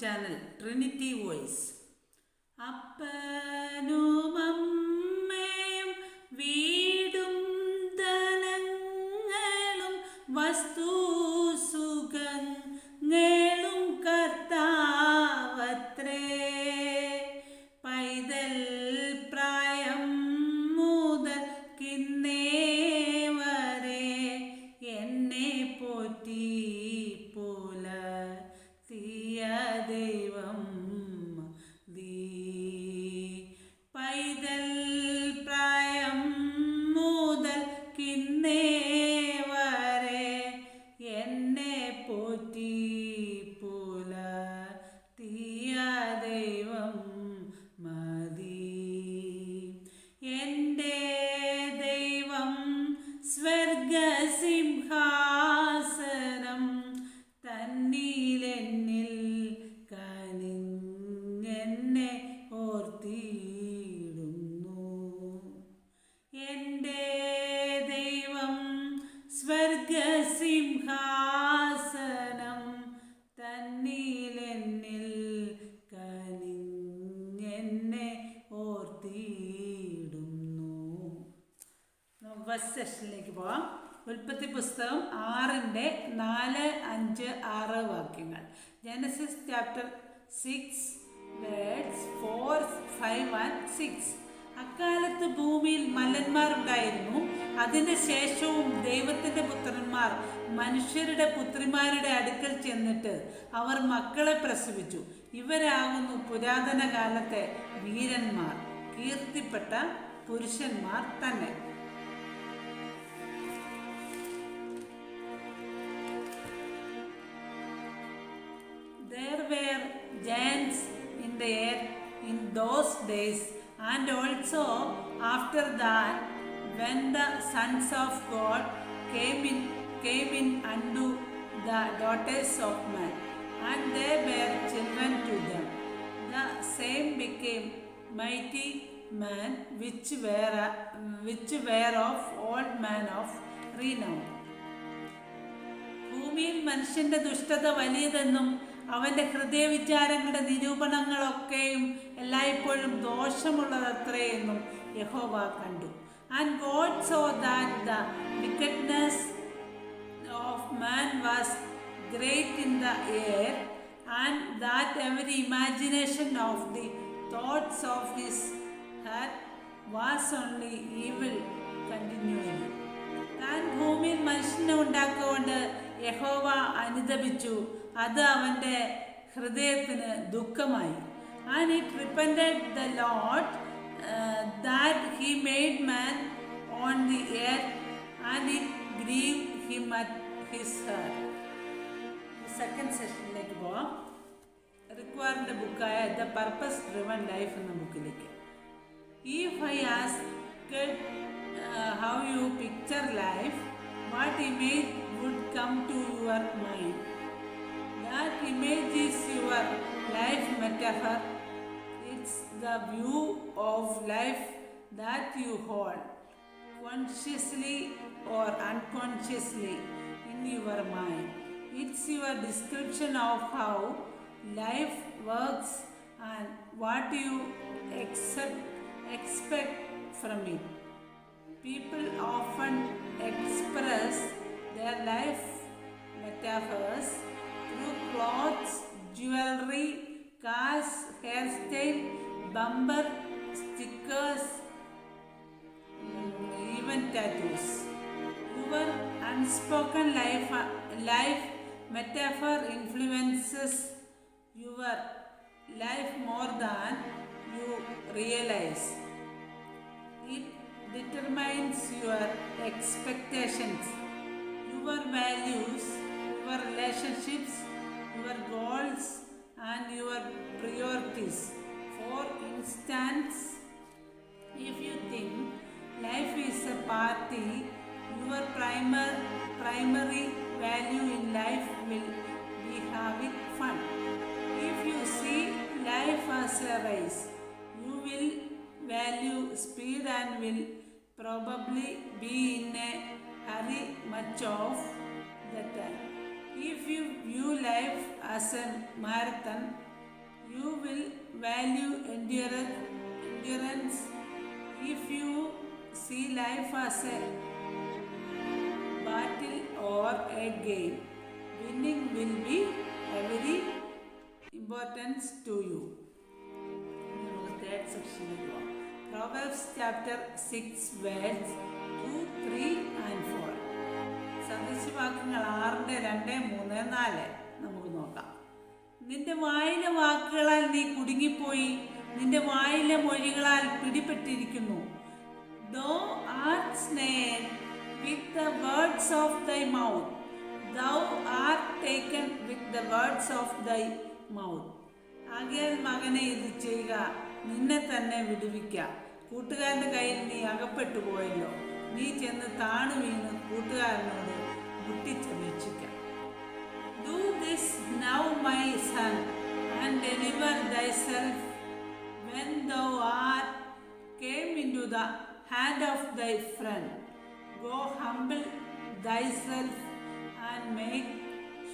Channel Trinity voice അപ്പനും first സെഷനിലേക്ക് പോവാം. ഉൽപ്പത്തി പുസ്തകം ആറിന്റെ നാല് അഞ്ച് ആറ് വാക്യങ്ങൾ. Genesis chapter six words four five and six അക്കാലത്ത് ഭൂമിയിൽ മലന്മാർ ഉണ്ടായിരുന്നു അതിന് ശേഷവും ദൈവത്തിന്റെ പുത്രന്മാർ മനുഷ്യരുടെ പുത്രിമാരുടെ അടുക്കൽ ചെന്നിട്ട് അവർ മക്കളെ പ്രസവിച്ചു. ഇവരാകുന്നു പുരാതന കാലത്തെ വീരന്മാർ കീർത്തിപ്പെട്ട പുരുഷന്മാർ തന്നെ. Days, and also after that, when the sons of God came in, came in unto the daughters of man, and they were children to them. The same became mighty men, which were which were of old men of renown. ഭൂമിയിൽ മനുഷ്യന്റെ ദുഷ്ടത വലിയതെന്നും അവന്റെ ഹൃദയവിചാരങ്ങളുടെ നിരൂപണങ്ങളൊക്കെയും എല്ലായ്പ്പോഴും ദോഷമുള്ളതത്രേ എന്നും യഹോവ കണ്ടു. And God so that the wickedness of man was great in the earth and that every imagination of the thoughts of his heart was only evil continue താൻ ഭൂമിയിൽ മനുഷ്യനെ ഉണ്ടാക്കിക്കൊണ്ട് യഹോവ അനുദപിച്ചു. അത് അവന്റെ ഹൃദയത്തിന് ദുഃഖമായി. And it repented the Lord that he made man on the earth and it grieve him at his heart second സെഷനിലേക്ക് പോവാം. റിക്വയറിന്റെ ബുക്കായ ദ പർപ്പസ് ഡ്രിവൺ ലൈഫ് എന്ന ബുക്കിലേക്ക് if I asked how you picture life what what would come to your mind? That image is your life metaphor. It's the view of life that you hold, consciously or unconsciously, in your mind. It's your description of how life works and what you accept expect from it. People often express their life metaphors through clothes, jewelry, cars, hairstyle, bumper stickers, mm, even tattoos. Your unspoken life, life metaphor influences your life more than you realize. It determines your expectations, your values, your relationships, your goals, and your priorities. For instance, if you think life is a party, your primer, primary value in life will be having fun. If you see life as a race, you will value speed and will probably be in a hurry much of the time. If you view life as a marathon, you will value endurance. endurance. If you see life as a battle or a game, winning will be a very important to you. Proverbs chapter 6 verse three and four സദൃശവാക്യങ്ങൾ ആറിന്റെ രണ്ട് മൂന്ന് നാല്. നമുക്ക് നോക്കാം. നിന്റെ വായിലെ വാക്കുകളാൽ നീ കുടുങ്ങിപ്പോയി. നിന്റെ വായിലെ മൊഴികളാൽ പിടിപെട്ടിരിക്കുന്നു. Thou art snared with the words of thy mouth thou art taken with the words of thy mouth ആകയാൽ മകനെ ഇത് ചെയ്യുക. നിന്നെ തന്നെ വിടുവിക്കുക കൂട്ടുകാരന്റെ കയ്യിൽ നീ അകപ്പെട്ടു പോയല്ലോ നീ ചെന്ന് താണു വീണ് കൂട്ടുകാരനോട് മുട്ടിച്ചപേക്ഷിക്കാം. Do this now my son and deliver thyself. When thou into the hand of thy friend go humble thyself and make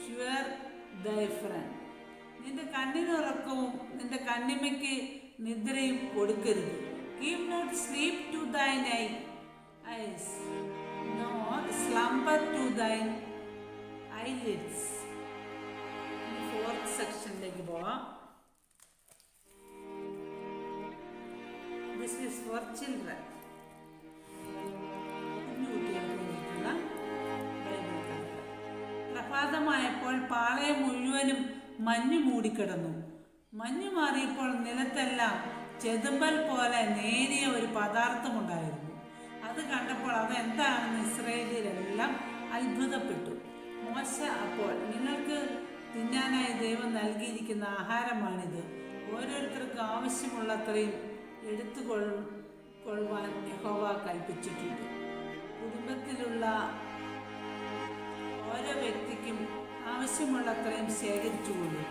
sure thy friend നിന്റെ കണ്ണിനുറക്കവും നിന്റെ കണ്ണിമയ്ക്ക് നിദ്രയും കൊടുക്കരുത്. Keep not sleep to thy eye slumber to thine eyelids. Fourth സെക്ഷനിലേക്ക് പോവാം. This is for children കുഞ്ഞുകുട്ടികൾക്ക് വേണ്ടിയിട്ടുള്ള ബൈബിൾ കഥകൾ പ്രഭാതമായപ്പോൾ പാളയം മുഴുവനും മഞ്ഞു മൂടിക്കിടന്നു. മഞ്ഞു മാറിയപ്പോൾ നിലത്തെല്ലാം ചെതുമ്പൽ പോലെ നേരിയ ഒരു പദാർത്ഥമുണ്ടായിരുന്നു. അത് കണ്ടപ്പോൾ അതെന്താണെന്ന് ഇസ്രയേലിലെല്ലാം അത്ഭുതപ്പെട്ടു. മോശ അപ്പോൾ നിങ്ങൾക്ക് തിന്നാനായി ദൈവം നൽകിയിരിക്കുന്ന ആഹാരമാണിത്. ഓരോരുത്തർക്കും ആവശ്യമുള്ളത്രയും എടുത്തുകൊൾ കൊള്ളുവാൻ യഹോവ കൽപ്പിച്ചിട്ടുണ്ട്. കുടുംബത്തിലുള്ള ഓരോ വ്യക്തിക്കും ആവശ്യമുള്ളത്രയും ശേഖരിച്ചുകൊള്ളു.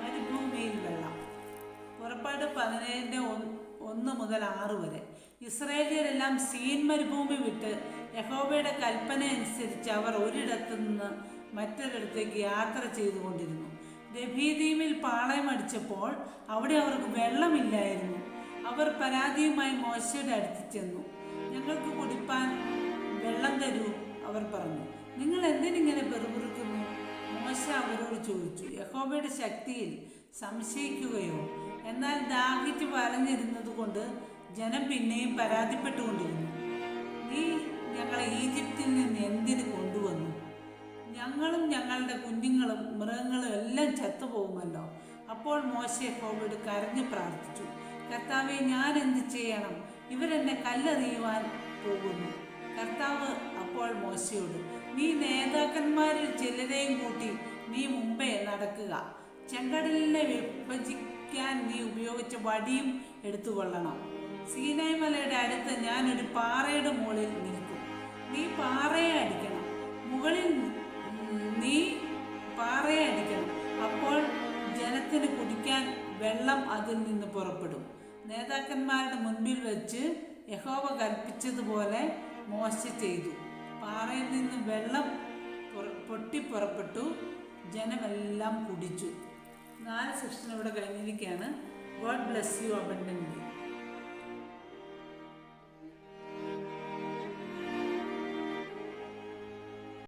മരുഭൂമിയിൽ വെള്ളം. പുറപ്പാട് പതിനേഴിന്റെ ഒന്ന് മുതൽ ആറ് വരെ. ഇസ്രായേലിയരെല്ലാം സീൻ മരുഭൂമി വിട്ട് യഹോബയുടെ കൽപ്പന അനുസരിച്ച് അവർ ഒരിടത്തു നിന്ന് മറ്റൊരിടത്തേക്ക് യാത്ര ചെയ്തുകൊണ്ടിരുന്നു. രഭീദീമിൽ പാളയമടിച്ചപ്പോൾ അവിടെ അവർക്ക് വെള്ളമില്ലായിരുന്നു. അവർ പരാതിയുമായി മോശയുടെ അടുത്ത് ചെന്നു. ഞങ്ങൾക്ക് കുടിപ്പാൻ വെള്ളം തരൂ അവർ പറഞ്ഞു. നിങ്ങൾ എന്തിനിങ്ങനെ പെറുപിറുക്കുന്നു? മോശ അവരോട് ചോദിച്ചു. യഹോബയുടെ ശക്തിയിൽ സംശയിക്കുകയോ എന്നാൽ ദാഹിച്ച് വലഞ്ഞിരുന്നത് കൊണ്ട് ജനം പിന്നെയും പരാതിപ്പെട്ടുകൊണ്ടിരുന്നു. നീ ഞങ്ങളെ ഈജിപ്തിൽ നിന്ന് എന്തിനു കൊണ്ടുവന്നു? ഞങ്ങളും ഞങ്ങളുടെ കുഞ്ഞുങ്ങളും മൃഗങ്ങളും എല്ലാം ചത്തുപോകുമല്ലോ. അപ്പോൾ മോശ കോവിഡ് കരഞ്ഞു പ്രാർത്ഥിച്ചു. കർത്താവെ ഞാൻ എന്ത് ചെയ്യണം? ഇവരെന്നെ കല്ലെറിയുവാൻ പോകുന്നു. കർത്താവ് അപ്പോൾ മോശയോട് നീ നേതാക്കന്മാരിൽ ചിലരെയും കൂട്ടി നീ മുമ്പേ നടക്കുക. ചെങ്കടലിനെ വിഭജിക്കാൻ നീ ഉപയോഗിച്ച വടിയും എടുത്തുകൊള്ളണം. സീനായ് അടുത്ത് ഞാനൊരു പാറയുടെ മുകളിൽ നിൽക്കും. നീ പാറയെ അടിക്കണം. മുകളിൽ നീ പാറയെ അടിക്കണം. അപ്പോൾ ജനത്തിന് കുടിക്കാൻ വെള്ളം അതിൽ നിന്ന് പുറപ്പെടും. നേതാക്കന്മാരുടെ മുൻപിൽ വെച്ച് യഹോവ കൽപ്പിച്ചതുപോലെ മോശ ചെയ്തു. പാറയിൽ നിന്ന് വെള്ളം പൊട്ടി പുറപ്പെട്ടു. ജനമെല്ലാം കുടിച്ചു. നാല് സെക്ഷൻ ഇവിടെ കഴിഞ്ഞിരിക്കുകയാണ്. God bless you abundantly